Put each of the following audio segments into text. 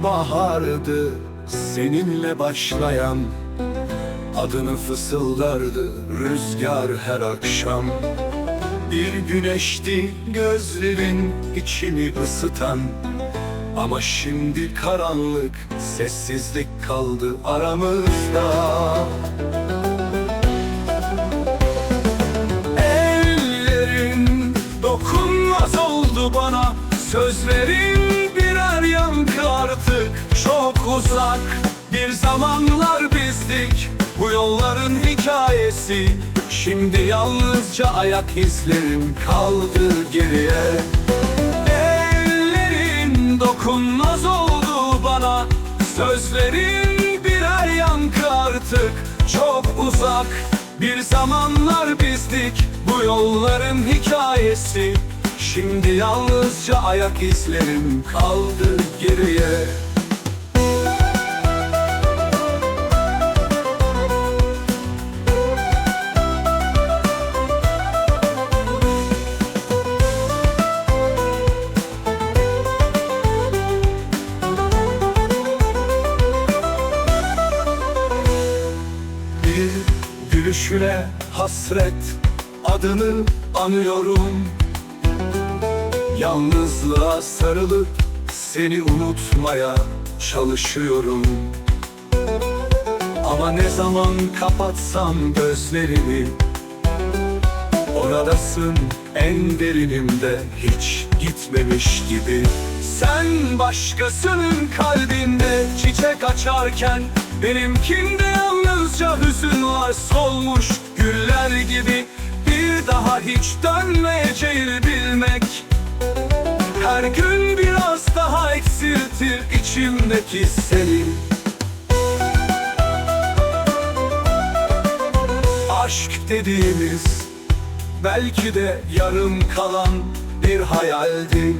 bir bahardı seninle başlayan Adını fısıldardı rüzgar her akşam. Bir güneşti gözlerin içini ısıtan Ama şimdi karanlık sessizlik kaldı aramızda uzak bir zamanlar bizdik. Bu yolların hikayesi Şimdi yalnızca ayak izlerim kaldı geriye. Ellerin dokunmaz oldu bana Sözlerin birer yankı artık. Çok uzak bir zamanlar bizdik. Bu yolların hikayesi Şimdi yalnızca ayak izlerim kaldı geriye gülüşüne hasret adını anıyorum. Yalnızlığa sarılıp seni unutmaya çalışıyorum. Ama ne zaman kapatsam gözlerimi Oradasın en derinimde hiç gitmemiş gibi. Sen başkasının kalbinde çiçek açarken Benimkinde yalnızca hüzün solmuş güller gibi. Bir daha hiç dönmeyeceğini bilmek. Her gün biraz daha eksiltir içimdeki seni. Aşk dediğimiz Belki de yarım kalan bir hayaldi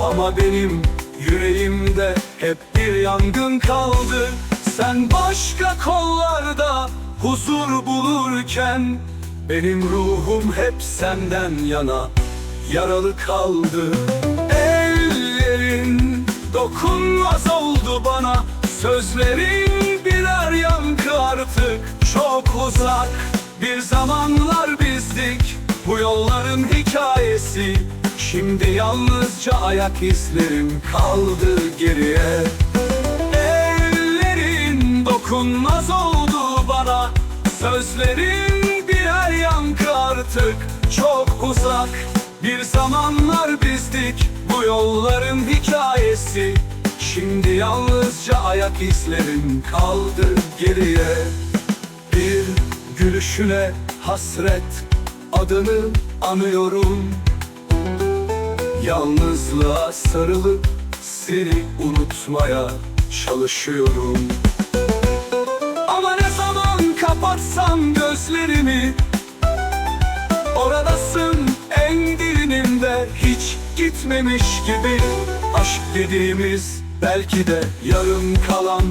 Ama benim yüreğimde hep bir yangın kaldı Sen başka kollarda huzur bulurken Benim ruhum hep senden yana. Yaralı kaldı Ellerin dokunmaz oldu bana. Sözlerin birer yankı artık. Çok uzak Bir zamanlar bizdik. Bu yolların hikayesi. Şimdi yalnızca ayak izlerim. Kaldı geriye dokunmaz oldu bana. Sözlerin birer yankı artık. Çok uzak. Bir zamanlar bizdik. Bu yolların hikayesi. Şimdi yalnızca ayak izlerim kaldı geriye. Bir gülüşüne hasret adını anıyorum. Yalnızlığa sarılıp seni unutmaya çalışıyorum gözlerimi Oradasın en derinimde hiç gitmemiş gibi. Aşk dediğimiz belki de yarım kalan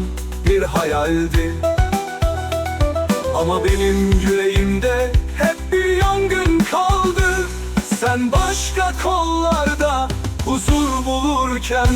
bir hayaldi. Ama benim yüreğimde hep bir yangın kaldı. Sen başka kollarda huzur bulurken